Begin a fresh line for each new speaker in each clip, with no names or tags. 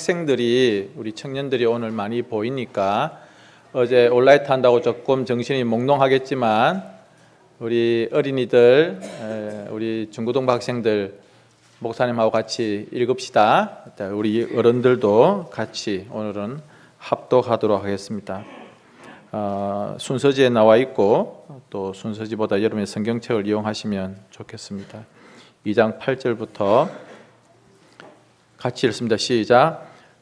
학생들이 우리 청년들이 오늘 많이 보이니까 어제 온라이트 한다고 조금 정신이 몽롱하겠지만 우리 어린이들, 에, 우리 중고등부 학생들 목사님하고 같이 읽읍시다. 우리 어른들도 같이 오늘은 합독하도록 하겠습니다. 어, 순서지에 나와 있고 또 순서지보다 여러분의 성경책을 이용하시면 좋겠습니다. 2장 8절부터 같이 읽습니다. 시작.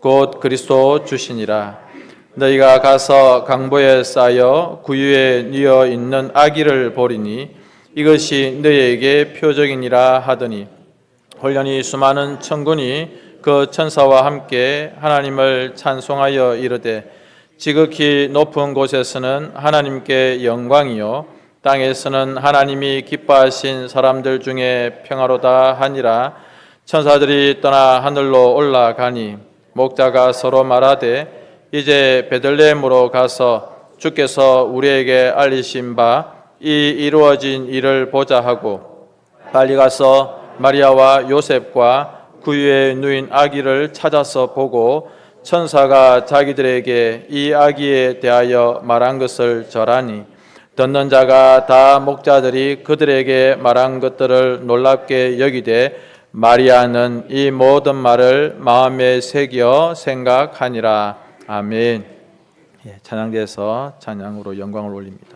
곧 그리스도 주시니라. 너희가 가서 강보에 쌓여 구유에 뉘어 있는 아기를 보리니 이것이 너희에게 표적이니라 하더니 홀련히 수많은 천군이 그 천사와 함께 하나님을 찬송하여 이르되 지극히 높은 곳에서는 하나님께 영광이요 땅에서는 하나님이 기뻐하신 사람들 중에 평화로다 하니라. 천사들이 떠나 하늘로 올라가니 목자가 서로 말하되 이제 베들레헴으로 가서 주께서 우리에게 알리신 바 이 이루어진 일을 보자 하고 빨리 가서 마리아와 요셉과 구유에 누인 아기를 찾아서 보고 천사가 자기들에게 이 아기에 대하여 말한 것을 절하니 듣는 자가 다 목자들이 그들에게 말한 것들을 놀랍게 여기되 마리아는 이 모든 말을 마음에 새겨 생각하니라 아멘. 예, 찬양대에서 찬양으로 영광을 올립니다.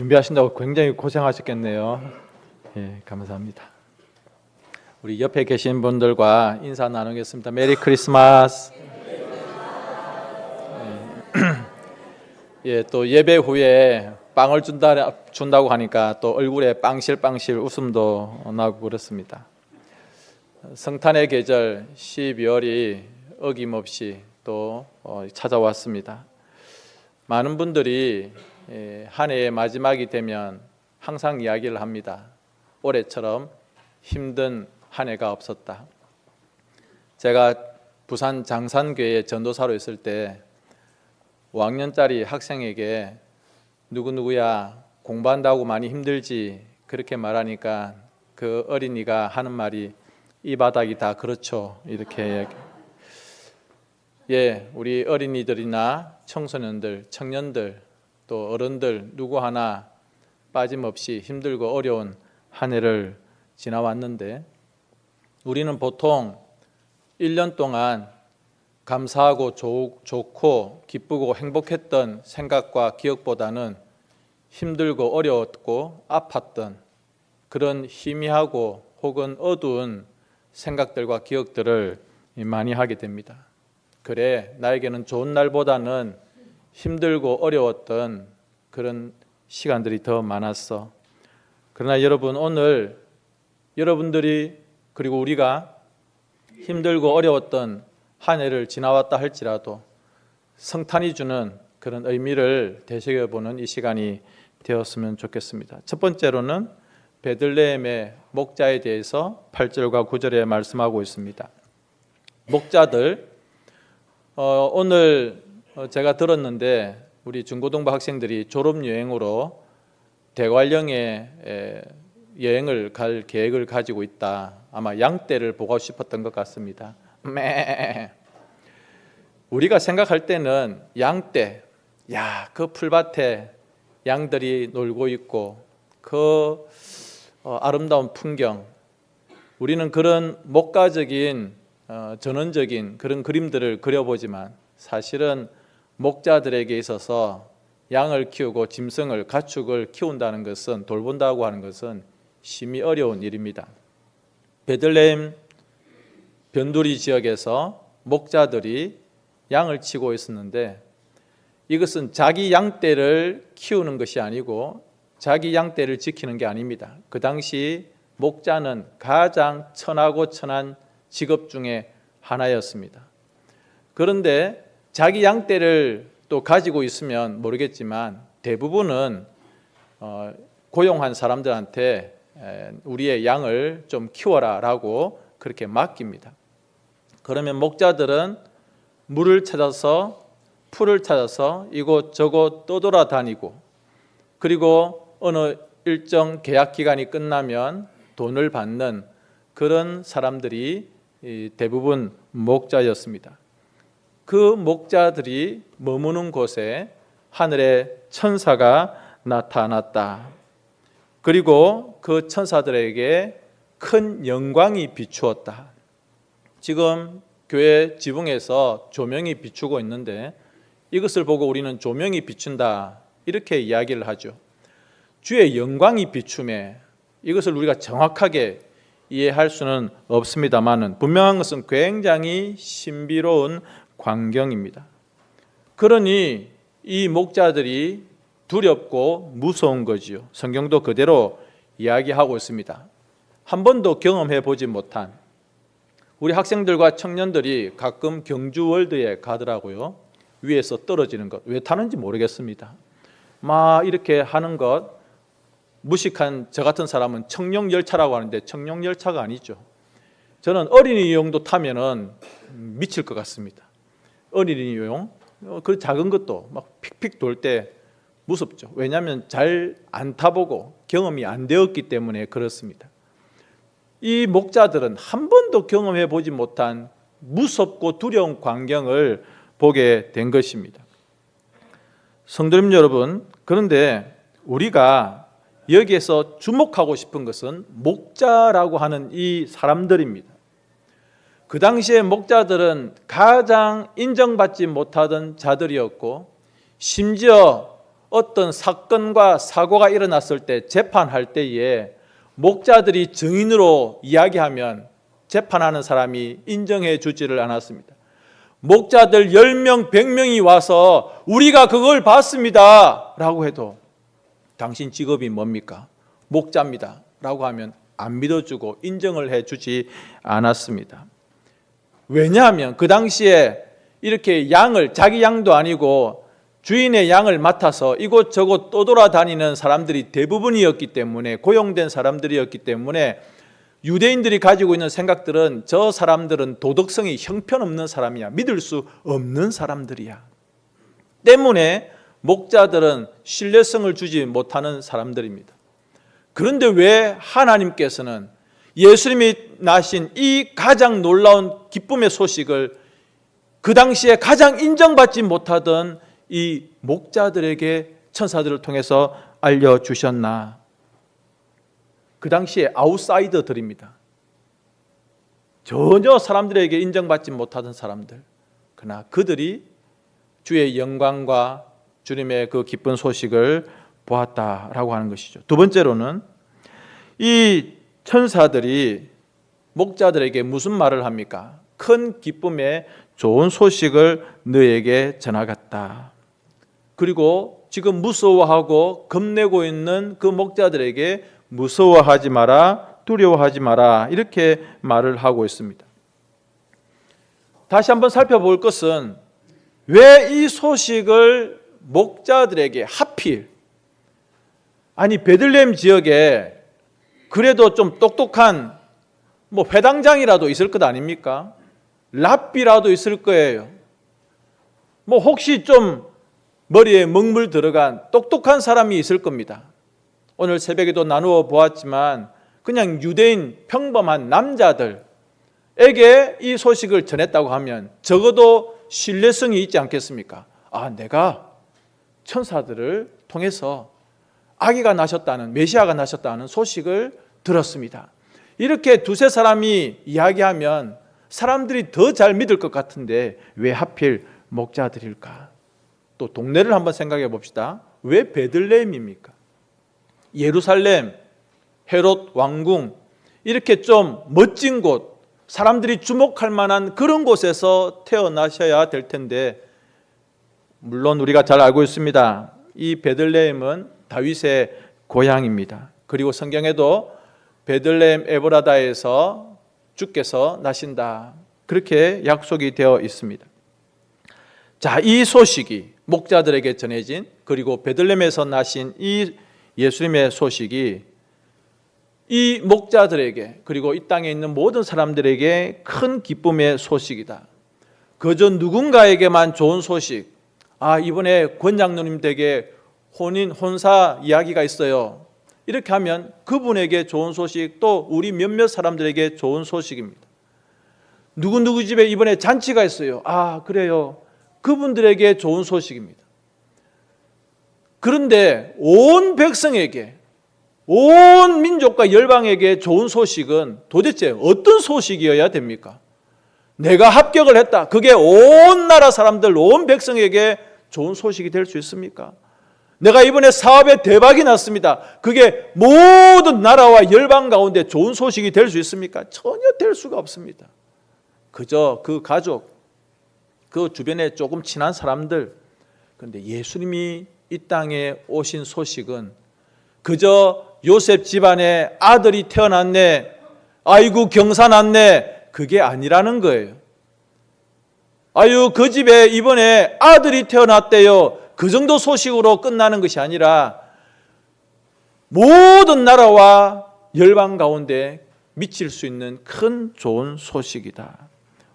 준비하신다고 굉장히 고생하셨겠네요. 예, 감사합니다. 우리 옆에 계신 분들과 인사 나누겠습니다. 메리 크리스마스. 예, 또 예배 후에 빵을 준다 준다고 하니까 또 얼굴에 빵실빵실 웃음도 나고 그렇습니다. 성탄의 계절 12월이 어김없이 또 어, 찾아왔습니다. 많은 분들이 예, 한 해의 마지막이 되면 항상 이야기를 합니다. 올해처럼 힘든 한 해가 없었다. 제가 부산 장산교회 전도사로 있을 때 5학년짜리 학생에게 누구누구야 공부한다고 많이 힘들지 그렇게 말하니까 그 어린이가 하는 말이 이 바닥이 다 그렇죠 이렇게. 예 우리 어린이들이나 청소년들 청년들 또 어른들 누구 하나 빠짐없이 힘들고 어려운 한 해를 지나왔는데 우리는 보통 1년 동안 감사하고 좋, 좋고 기쁘고 행복했던 생각과 기억보다는 힘들고 어려웠고 아팠던 그런 희미하고 혹은 어두운 생각들과 기억들을 많이 하게 됩니다. 그래 나에게는 좋은 날보다는 힘들고 어려웠던 그런 시간들이 더 많았어. 그러나 여러분 오늘 여러분들이 그리고 우리가 힘들고 어려웠던 한 해를 지나왔다 할지라도 성탄이 주는 그런 의미를 되새겨 보는 이 시간이 되었으면 좋겠습니다. 첫 번째로는 베들레헴의 목자에 대해서 8절과 9절에 말씀하고 있습니다. 목자들 어, 오늘 어, 제가 들었는데 우리 중고등부 학생들이 졸업 여행으로 대관령에 에, 여행을 갈 계획을 가지고 있다. 아마 양떼를 보고 싶었던 것 같습니다. 매. 우리가 생각할 때는 양떼, 야, 그 풀밭에 양들이 놀고 있고 그 어, 아름다운 풍경, 우리는 그런 목가적인 어, 전원적인 그런 그림들을 그려보지만 사실은 목자들에게 있어서 양을 키우고 짐승을 가축을 키운다는 것은 돌본다고 하는 것은 심히 어려운 일입니다. 베들레헴 변두리 지역에서 목자들이 양을 치고 있었는데 이것은 자기 양떼를 키우는 것이 아니고 자기 양떼를 지키는 게 아닙니다. 그 당시 목자는 가장 천하고 천한 직업 중에 하나였습니다. 그런데 자기 양떼를 또 가지고 있으면 모르겠지만 대부분은 어, 고용한 사람들한테 에, 우리의 양을 좀 키워라라고 그렇게 맡깁니다. 그러면 목자들은 물을 찾아서 풀을 찾아서 이곳저곳 떠돌아다니고 그리고 어느 일정 계약 기간이 끝나면 돈을 받는 그런 사람들이 이 대부분 목자였습니다. 그 목자들이 머무는 곳에 하늘의 천사가 나타났다. 그리고 그 천사들에게 큰 영광이 비추었다. 지금 교회 지붕에서 조명이 비추고 있는데 이것을 보고 우리는 조명이 비춘다 이렇게 이야기를 하죠. 주의 영광이 비춤에 이것을 우리가 정확하게 이해할 수는 없습니다만은 분명한 것은 굉장히 신비로운 광경입니다. 그러니 이 목자들이 두렵고 무서운 거지요. 성경도 그대로 이야기하고 있습니다. 한 번도 경험해 보지 못한 우리 학생들과 청년들이 가끔 경주월드에 가더라고요. 위에서 떨어지는 것. 왜 타는지 모르겠습니다. 막 이렇게 하는 것 무식한 저 같은 사람은 청룡 열차라고 하는데 청룡 열차가 아니죠. 저는 어린이용도 타면은 미칠 것 같습니다. 어린이용 그 작은 것도 막 픽픽 돌 때 무섭죠. 왜냐하면 잘 안 타보고 경험이 안 되었기 때문에 그렇습니다. 이 목자들은 한 번도 경험해 보지 못한 무섭고 두려운 광경을 보게 된 것입니다. 성도님 여러분, 그런데 우리가 여기에서 주목하고 싶은 것은 목자라고 하는 이 사람들입니다. 그 당시에 목자들은 가장 인정받지 못하던 자들이었고, 심지어 어떤 사건과 사고가 일어났을 때 재판할 때에 목자들이 증인으로 이야기하면 재판하는 사람이 인정해 주지를 않았습니다. 목자들 10명, 100명이 와서 우리가 그걸 봤습니다. 라고 해도 당신 직업이 뭡니까? 목자입니다. 라고 하면 안 믿어주고 인정을 해 주지 않았습니다. 왜냐하면 그 당시에 이렇게 양을 자기 양도 아니고 주인의 양을 맡아서 이곳저곳 떠돌아다니는 사람들이 대부분이었기 때문에 고용된 사람들이었기 때문에 유대인들이 가지고 있는 생각들은 저 사람들은 도덕성이 형편없는 사람이야. 믿을 수 없는 사람들이야. 때문에 목자들은 신뢰성을 주지 못하는 사람들입니다. 그런데 왜 하나님께서는 예수님이 나신 이 가장 놀라운 기쁨의 소식을 그 당시에 가장 인정받지 못하던 이 목자들에게 천사들을 통해서 알려주셨나? 그 당시에 아웃사이더들입니다. 전혀 사람들에게 인정받지 못하던 사람들. 그러나 그들이 주의 영광과 주님의 그 기쁜 소식을 보았다라고 하는 것이죠. 두 번째로는 이 천사들이 목자들에게 무슨 말을 합니까? 큰 기쁨의 좋은 소식을 너에게 전하겠다. 그리고 지금 무서워하고 겁내고 있는 그 목자들에게 무서워하지 마라, 두려워하지 마라 이렇게 말을 하고 있습니다. 다시 한번 살펴볼 것은 왜 이 소식을 목자들에게 하필 아니 베들레헴 지역에 그래도 좀 똑똑한 뭐 회당장이라도 있을 것 아닙니까? 랍비라도 있을 거예요. 뭐 혹시 좀 머리에 먹물 들어간 똑똑한 사람이 있을 겁니다. 오늘 새벽에도 나누어 보았지만 그냥 유대인 평범한 남자들에게 이 소식을 전했다고 하면 적어도 신뢰성이 있지 않겠습니까? 아, 내가 천사들을 통해서 아기가 나셨다는 메시아가 나셨다는 소식을 들었습니다. 이렇게 두세 사람이 이야기하면 사람들이 더 잘 믿을 것 같은데 왜 하필 목자들일까? 또 동네를 한번 생각해 봅시다. 왜 베들레헴입니까? 예루살렘, 헤롯 왕궁 이렇게 좀 멋진 곳, 사람들이 주목할 만한 그런 곳에서 태어나셔야 될 텐데 물론 우리가 잘 알고 있습니다. 이 베들레헴은 다윗의 고향입니다. 그리고 성경에도 베들레헴 에브라다에서 주께서 나신다. 그렇게 약속이 되어 있습니다. 자, 이 소식이 목자들에게 전해진 그리고 베들레헴에서 나신 이 예수님의 소식이 이 목자들에게 그리고 이 땅에 있는 모든 사람들에게 큰 기쁨의 소식이다. 그저 누군가에게만 좋은 소식. 아, 이번에 권장로님 댁에 혼인 혼사 이야기가 있어요. 이렇게 하면 그분에게 좋은 소식 또 우리 몇몇 사람들에게 좋은 소식입니다. 누구누구 집에 이번에 잔치가 있어요. 아, 그래요. 그분들에게 좋은 소식입니다. 그런데 온 백성에게 온 민족과 열방에게 좋은 소식은 도대체 어떤 소식이어야 됩니까? 내가 합격을 했다. 그게 온 나라 사람들, 온 백성에게 좋은 소식이 될 수 있습니까? 내가 이번에 사업에 대박이 났습니다. 그게 모든 나라와 열방 가운데 좋은 소식이 될 수 있습니까? 전혀 될 수가 없습니다. 그저 그 가족, 그 주변에 조금 친한 사람들, 그런데 예수님이 이 땅에 오신 소식은 그저 요셉 집안에 아들이 태어났네, 아이고 경사 났네, 그게 아니라는 거예요. 아유, 그 집에 이번에 아들이 태어났대요. 그 정도 소식으로 끝나는 것이 아니라 모든 나라와 열방 가운데 미칠 수 있는 큰 좋은 소식이다.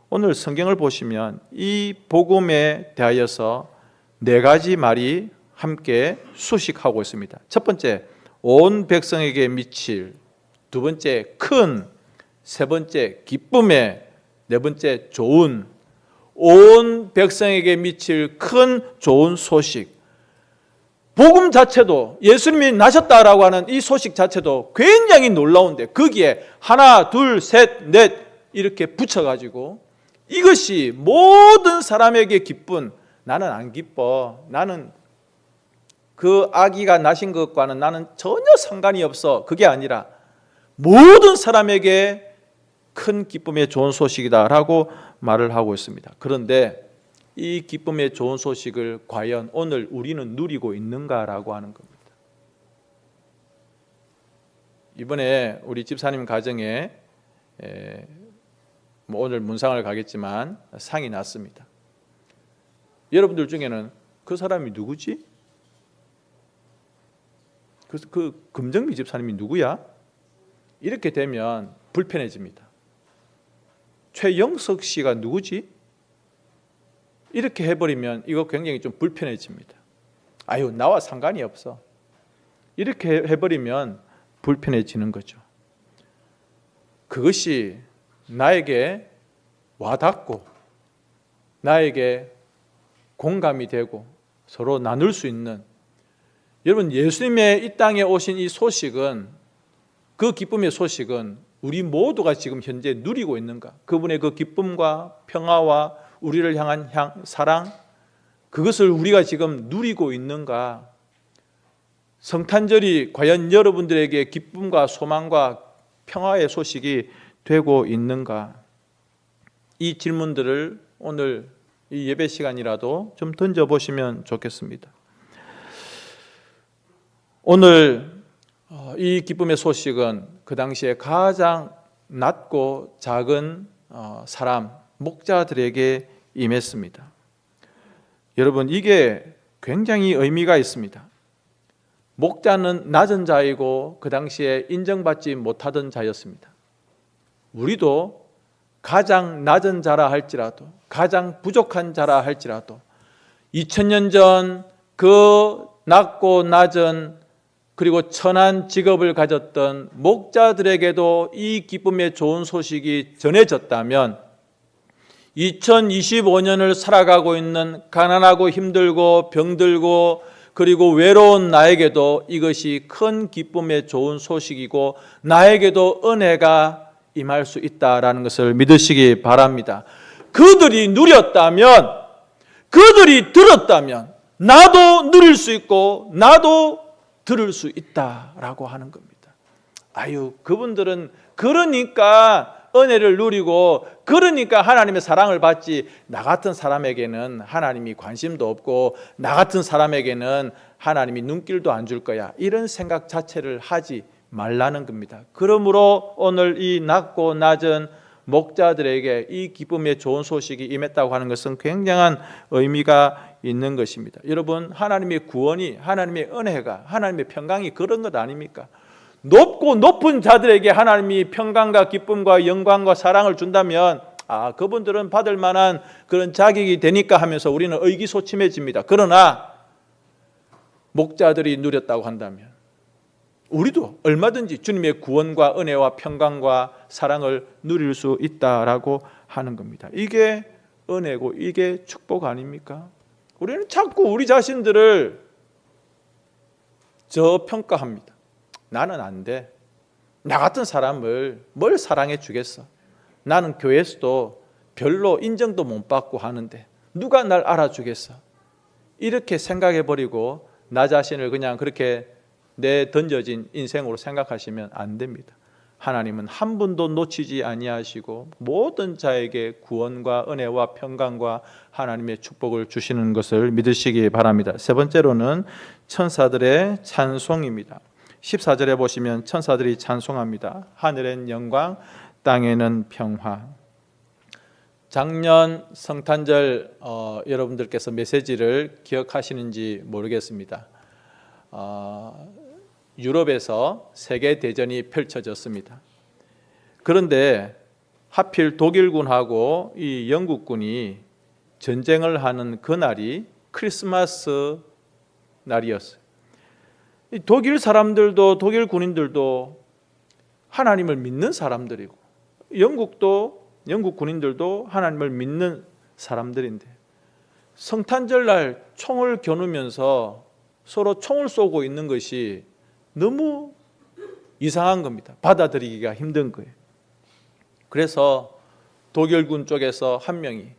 오늘 성경을 보시면 이 복음에 대하여서 네 가지 말이 함께 수식하고 있습니다. 첫 번째, 온 백성에게 미칠 두 번째 큰, 세 번째 기쁨의 네 번째 좋은 온 백성에게 미칠 큰 좋은 소식. 복음 자체도 예수님이 나셨다라고 하는 이 소식 자체도 굉장히 놀라운데 거기에 하나, 둘, 셋, 넷 이렇게 붙여가지고 이것이 모든 사람에게 기쁜 나는 안 기뻐. 나는 그 아기가 나신 것과는 나는 전혀 상관이 없어. 그게 아니라 모든 사람에게 큰 기쁨의 좋은 소식이다라고 말을 하고 있습니다. 그런데 이 기쁨의 좋은 소식을 과연 오늘 우리는 누리고 있는가라고 하는 겁니다. 이번에 우리 집사님 가정에 에, 뭐 오늘 문상을 가겠지만 상이 났습니다. 여러분들 중에는 그 사람이 누구지? 그, 그 금정미 집사님이 누구야? 이렇게 되면 불편해집니다. 최영석 씨가 누구지? 이렇게 해버리면 이거 굉장히 좀 불편해집니다. 아유 나와 상관이 없어. 이렇게 해버리면 불편해지는 거죠. 그것이 나에게 와닿고 나에게 공감이 되고 서로 나눌 수 있는 여러분 예수님의 이 땅에 오신 이 소식은 그 기쁨의 소식은 우리 모두가 지금 현재 누리고 있는가? 그분의 그 기쁨과 평화와 우리를 향한 향, 사랑 그것을 우리가 지금 누리고 있는가? 성탄절이 과연 여러분들에게 기쁨과 소망과 평화의 소식이 되고 있는가? 이 질문들을 오늘 이 예배 시간이라도 좀 던져 보시면 좋겠습니다. 오늘 어, 이 기쁨의 소식은 그 당시에 가장 낮고 작은 어, 사람 목자들에게 임했습니다. 여러분 이게 굉장히 의미가 있습니다. 목자는 낮은 자이고 그 당시에 인정받지 못하던 자였습니다. 우리도 가장 낮은 자라 할지라도 가장 부족한 자라 할지라도 2000년 전 그 낮고 낮은 그리고 천한 직업을 가졌던 목자들에게도 이 기쁨의 좋은 소식이 전해졌다면 2025년을 살아가고 있는 가난하고 힘들고 병들고 그리고 외로운 나에게도 이것이 큰 기쁨의 좋은 소식이고 나에게도 은혜가 임할 수 있다라는 것을 믿으시기 바랍니다. 그들이 누렸다면 그들이 들었다면 나도 누릴 수 있고 나도 들을 수 있다라고 하는 겁니다. 아유, 그분들은 그러니까 은혜를 누리고 그러니까 하나님의 사랑을 받지 나 같은 사람에게는 하나님이 관심도 없고 나 같은 사람에게는 하나님이 눈길도 안 줄 거야. 이런 생각 자체를 하지 말라는 겁니다. 그러므로 오늘 이 낮고 낮은 목자들에게 이 기쁨의 좋은 소식이 임했다고 하는 것은 굉장한 의미가 있는 것입니다. 여러분, 하나님의 구원이, 하나님의 은혜가, 하나님의 평강이 그런 것 아닙니까? 높고 높은 자들에게 하나님이 평강과 기쁨과 영광과 사랑을 준다면 아, 그분들은 받을 만한 그런 자격이 되니까 하면서 우리는 의기소침해집니다. 그러나 목자들이 누렸다고 한다면 우리도 얼마든지 주님의 구원과 은혜와 평강과 사랑을 누릴 수 있다라고 하는 겁니다. 이게 은혜고 이게 축복 아닙니까? 우리는 자꾸 우리 자신들을 저평가합니다. 나는 안 돼. 나 같은 사람을 뭘 사랑해 주겠어? 나는 교회에서도 별로 인정도 못 받고 하는데 누가 날 알아주겠어? 이렇게 생각해 버리고 나 자신을 그냥 그렇게 내 던져진 인생으로 생각하시면 안 됩니다. 하나님은 한 분도 놓치지 아니하시고 모든 자에게 구원과 은혜와 평강과 하나님의 축복을 주시는 것을 믿으시기 바랍니다. 세 번째로는 천사들의 찬송입니다. 14절에 보시면 천사들이 찬송합니다. 하늘엔 영광, 땅에는 평화. 작년 성탄절 어, 여러분들께서 메시지를 기억하시는지 모르겠습니다. 어, 유럽에서 세계 대전이 펼쳐졌습니다. 그런데 하필 독일군하고 이 영국군이 전쟁을 하는 그날이 크리스마스 날이었어요. 독일 사람들도 독일 군인들도 하나님을 믿는 사람들이고 영국도 영국 군인들도 하나님을 믿는 사람들인데 성탄절 날 총을 겨누면서 서로 총을 쏘고 있는 것이 너무 이상한 겁니다. 받아들이기가 힘든 거예요. 그래서 독일군 쪽에서 한 명이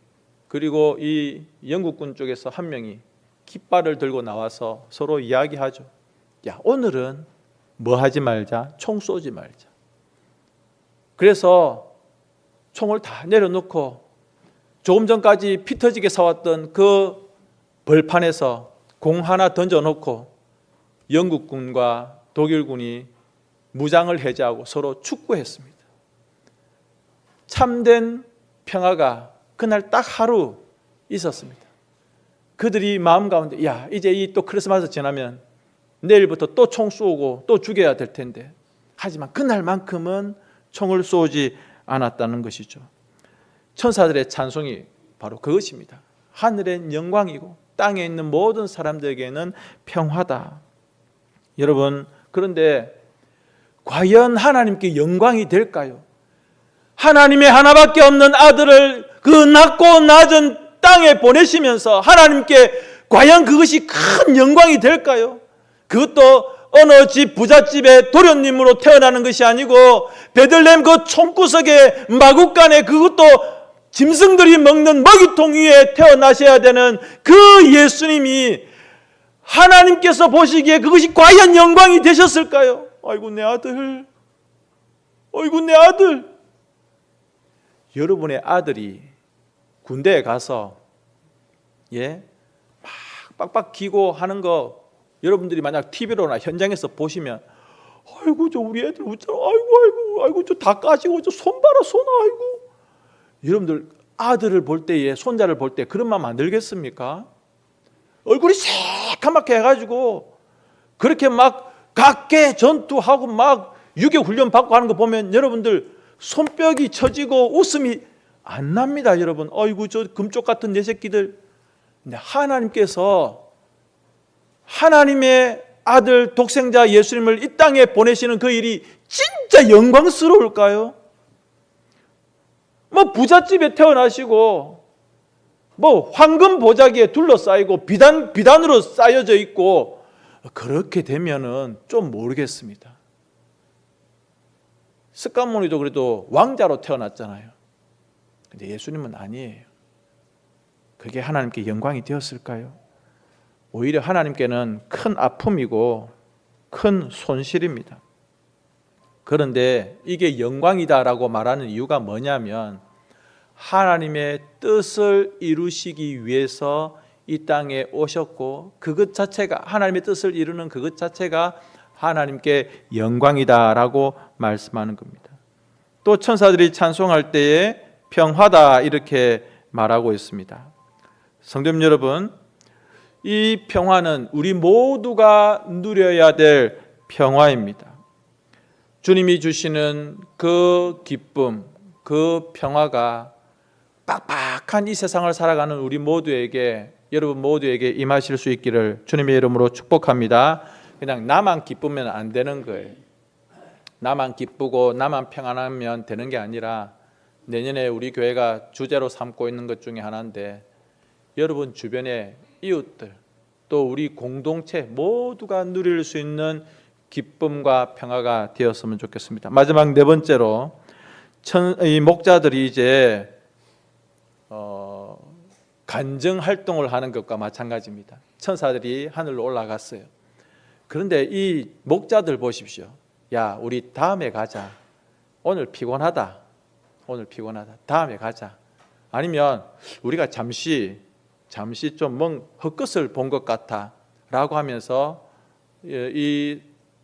그리고 이 영국군 쪽에서 한 명이 깃발을 들고 나와서 서로 이야기하죠. 야, 오늘은 뭐 하지 말자. 총 쏘지 말자. 그래서 총을 다 내려놓고 조금 전까지 피 터지게 싸웠던 그 벌판에서 공 하나 던져놓고 영국군과 독일군이 무장을 해제하고 서로 축구했습니다. 참된 평화가 그날 딱 하루 있었습니다. 그들이 마음 가운데 야 이제 이 또 크리스마스 지나면 내일부터 또 총 쏘고 또 죽여야 될 텐데 하지만 그날만큼은 총을 쏘지 않았다는 것이죠. 천사들의 찬송이 바로 그것입니다. 하늘엔 영광이고 땅에 있는 모든 사람들에게는 평화다. 여러분 그런데 과연 하나님께 영광이 될까요? 하나님의 하나밖에 없는 아들을 그 낮고 낮은 땅에 보내시면서 하나님께 과연 그것이 큰 영광이 될까요? 그것도 어느 집 부잣집의 도련님으로 태어나는 것이 아니고 베들레헴 그 총구석에 마국간에 그것도 짐승들이 먹는 먹이통 위에 태어나셔야 되는 그 예수님이 하나님께서 보시기에 그것이 과연 영광이 되셨을까요? 아이고 내 아들, 아이고 내 아들. 여러분의 아들이 군대에 가서 예, 막 빡빡 기고 하는 거 여러분들이 만약 TV로나 현장에서 보시면 아이고 저 우리 애들 웃잖아. 아이고 아이고 아이고 저 다 까지고 저 손 봐라 손 아이고. 여러분들 아들을 볼 때에 손자를 볼 때 그런 마음 안 들겠습니까? 얼굴이 새 카맣게 해가지고 그렇게 막 각계 전투하고 막 유교 훈련 받고 하는 거 보면 여러분들 손뼉이 쳐지고 웃음이 안 납니다, 여러분. 어이구 저 금쪽 같은 내 새끼들. 근데 하나님께서 하나님의 아들 독생자 예수님을 이 땅에 보내시는 그 일이 진짜 영광스러울까요? 뭐 부잣집에 태어나시고 뭐 황금 보자기에 둘러싸이고 비단 비단으로 쌓여져 있고 그렇게 되면은 좀 모르겠습니다. 스카모니도 그래도 왕자로 태어났잖아요. 근데 예수님은 아니에요. 그게 하나님께 영광이 되었을까요? 오히려 하나님께는 큰 아픔이고 큰 손실입니다. 그런데 이게 영광이다라고 말하는 이유가 뭐냐면 하나님의 뜻을 이루시기 위해서 이 땅에 오셨고 그것 자체가 하나님의 뜻을 이루는 그것 자체가 하나님께 영광이다라고 말씀하는 겁니다. 또 천사들이 찬송할 때에 평화다 이렇게 말하고 있습니다. 성도님 여러분, 이 평화는 우리 모두가 누려야 될 평화입니다. 주님이 주시는 그 기쁨, 그 평화가 빡빡한 이 세상을 살아가는 우리 모두에게 여러분 모두에게 임하실 수 있기를 주님의 이름으로 축복합니다. 그냥 나만 기쁘면 안 되는 거예요. 나만 기쁘고 나만 평안하면 되는 게 아니라 내년에 우리 교회가 주제로 삼고 있는 것 중에 하나인데 여러분 주변의 이웃들 또 우리 공동체 모두가 누릴 수 있는 기쁨과 평화가 되었으면 좋겠습니다. 마지막 네 번째로 천, 이 목자들이 이제 어, 간증 활동을 하는 것과 마찬가지입니다. 천사들이 하늘로 올라갔어요. 그런데 이 목자들 보십시오. 야, 우리 다음에 가자. 오늘 피곤하다. 오늘 피곤하다. 다음에 가자. 아니면 우리가 잠시 잠시 좀멍 헛것을 본 것 같아라고 하면서 이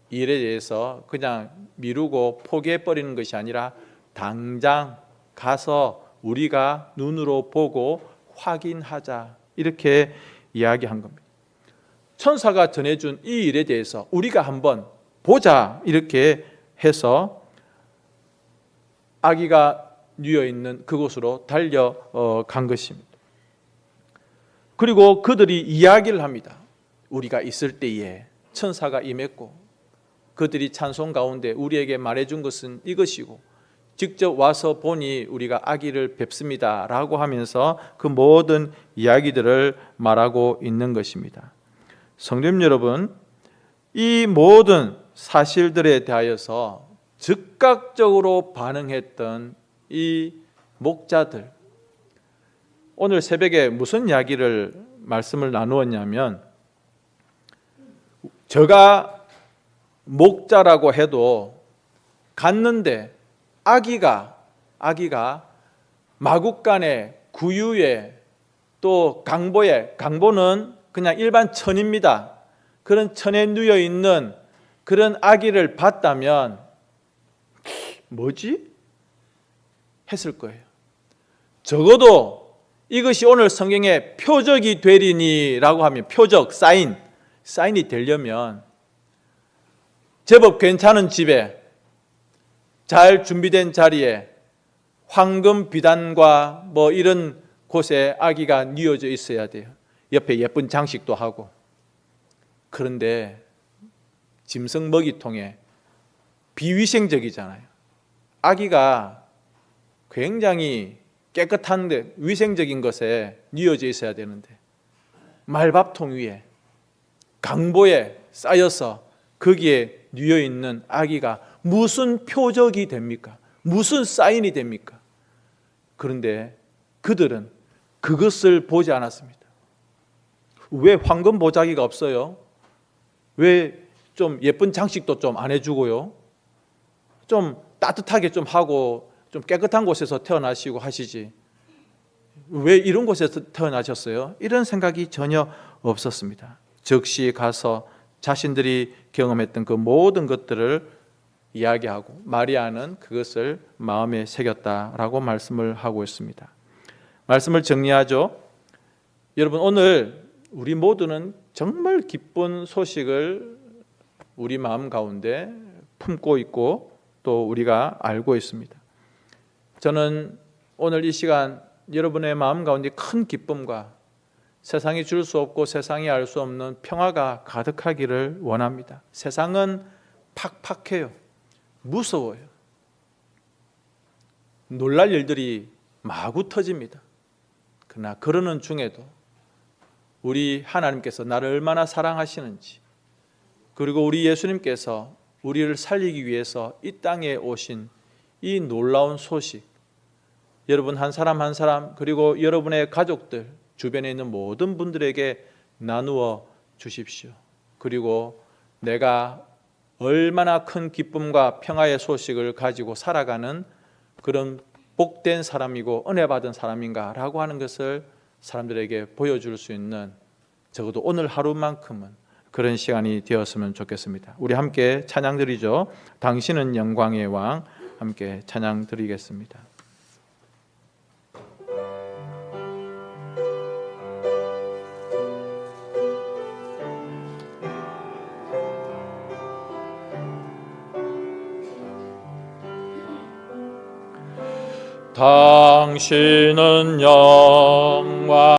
일에 대해서 그냥 미루고 포기해 버리는 것이 아니라 당장 가서 우리가 눈으로 보고 확인하자 이렇게 이야기한 겁니다. 천사가 전해준 이 일에 대해서 우리가 한번 보자 이렇게 해서 아기가 누워 있는 그곳으로 달려간 것입니다. 그리고 그들이 이야기를 합니다. 우리가 있을 때에 천사가 임했고 그들이 찬송 가운데 우리에게 말해준 것은 이것이고 직접 와서 보니 우리가 아기를 뵙습니다라고 하면서 그 모든 이야기들을 말하고 있는 것입니다. 성도님 여러분, 이 모든 사실들에 대하여서 즉각적으로 반응했던 이 목자들 오늘 새벽에 무슨 이야기를 말씀을 나누었냐면 제가 목자라고 해도 갔는데 아기가 아기가 마국간에 구유에 또 강보에 강보는 그냥 일반 천입니다. 그런 천에 누여 있는 그런 아기를 봤다면 뭐지? 했을 거예요. 적어도 이것이 오늘 성경의 표적이 되리니라고 하면 표적, 사인, 사인이 되려면 제법 괜찮은 집에 잘 준비된 자리에 황금 비단과 뭐 이런 곳에 아기가 뉘어져 있어야 돼요. 옆에 예쁜 장식도 하고. 그런데 짐승 먹이통에 비위생적이잖아요. 아기가 굉장히 깨끗한데 위생적인 것에 뉘어져 있어야 되는데 말밥통 위에 강보에 쌓여서 거기에 뉘어 있는 아기가 무슨 표적이 됩니까? 무슨 사인이 됩니까? 그런데 그들은 그것을 보지 않았습니다. 왜 황금 보자기가 없어요? 왜 좀 예쁜 장식도 좀 안 해주고요? 좀 따뜻하게 좀 하고 좀 깨끗한 곳에서 태어나시고 하시지. 왜 이런 곳에서 태어나셨어요? 이런 생각이 전혀 없었습니다. 즉시 가서 자신들이 경험했던 그 모든 것들을 이야기하고 마리아는 그것을 마음에 새겼다라고 말씀을 하고 있습니다. 말씀을 정리하죠. 여러분 오늘 우리 모두는 정말 기쁜 소식을 우리 마음 가운데 품고 있고 또 우리가 알고 있습니다. 저는 오늘 이 시간 여러분의 마음 가운데 큰 기쁨과 세상이 줄 수 없고 세상이 알 수 없는 평화가 가득하기를 원합니다. 세상은 팍팍해요. 무서워요. 놀랄 일들이 마구 터집니다. 그러나 그러는 중에도 우리 하나님께서 나를 얼마나 사랑하시는지 그리고 우리 예수님께서 우리를 살리기 위해서 이 땅에 오신 이 놀라운 소식 여러분 한 사람 한 사람 그리고 여러분의 가족들 주변에 있는 모든 분들에게 나누어 주십시오. 그리고 내가 얼마나 큰 기쁨과 평화의 소식을 가지고 살아가는 그런 복된 사람이고 은혜 받은 사람인가라고 하는 것을 사람들에게 보여줄 수 있는 적어도 오늘 하루만큼은 그런 시간이 되었으면 좋겠습니다. 우리 함께 찬양 드리죠. 당신은 영광의 왕 함께 찬양 드리겠습니다. 당신은 영광